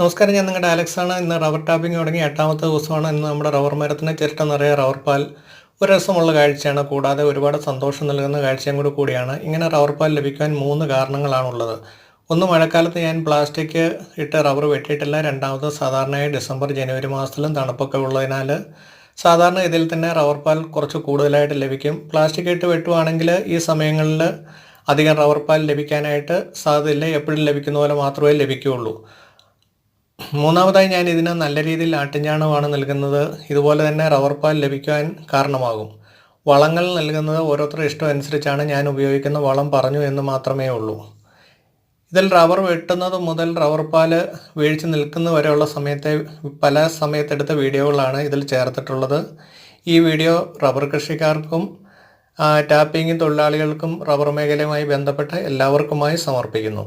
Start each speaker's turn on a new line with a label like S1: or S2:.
S1: നമസ്കാരം ഞാൻ നിങ്ങളുടെ അലക്സാണ് ഇന്ന് റബ്ബർ ടാപ്പിംഗ് തുടങ്ങി എട്ടാമത്തെ ദിവസമാണ്. ഇന്ന് നമ്മുടെ റബ്ബർ മരത്തിന് ചിരട്ട നിറയെ റവർ പാൽ ഒരു രസമുള്ള കാഴ്ചയാണ്. കൂടാതെ ഒരുപാട് സന്തോഷം നൽകുന്ന കാഴ്ചയും കൂടി കൂടിയാണ്. ഇങ്ങനെ റവർ പാൽ ലഭിക്കാൻ മൂന്ന് കാരണങ്ങളാണുള്ളത്. ഒന്ന് മഴക്കാലത്ത് ഞാൻ പ്ലാസ്റ്റിക് ഇട്ട് റബ്ബർ വെട്ടിയിട്ടില്ല. രണ്ടാമത് സാധാരണയായി ഡിസംബർ ജനുവരി മാസത്തിലും തണുപ്പൊക്കെ ഉള്ളതിനാൽ സാധാരണ ഇതിൽ തന്നെ റവർ പാൽ കുറച്ച് കൂടുതലായിട്ട് ലഭിക്കും. പ്ലാസ്റ്റിക് ഇട്ട് വെട്ടുവാണെങ്കിൽ ഈ സമയങ്ങളിൽ അധികം റവർ പാൽ ലഭിക്കാനായിട്ട് സാധ്യതയില്ല. എപ്പോഴും ലഭിക്കുന്ന പോലെ മാത്രമേ ലഭിക്കുകയുള്ളൂ. മൂന്നാമതായി ഞാൻ ഇതിന് നല്ല രീതിയിൽ ആട്ടിഞ്ചാണമാണ് നൽകുന്നത്. ഇതുപോലെ തന്നെ റബ്ബർ പാൽ ലഭിക്കാൻ കാരണമാകും. വളങ്ങൾ നൽകുന്നത് ഓരോരുത്തരുടെ ഇഷ്ടം അനുസരിച്ചാണ് ഞാൻ ഉപയോഗിക്കുന്ന വളം പറഞ്ഞു എന്ന് മാത്രമേ ഉള്ളൂ. ഇതിൽ റബ്ബർ വെട്ടുന്നത് മുതൽ റബ്ബർ പാൽ വീഴ്ച നിൽക്കുന്ന വരെയുള്ള സമയത്തെ പല സമയത്തെടുത്ത വീഡിയോകളാണ് ഇതിൽ ചേർത്തിട്ടുള്ളത്. ഈ വീഡിയോ റബ്ബർ കൃഷിക്കാർക്കും ടാപ്പിംഗ് തൊഴിലാളികൾക്കും റബ്ബർ മേഖലയുമായി ബന്ധപ്പെട്ട എല്ലാവർക്കുമായി സമർപ്പിക്കുന്നു.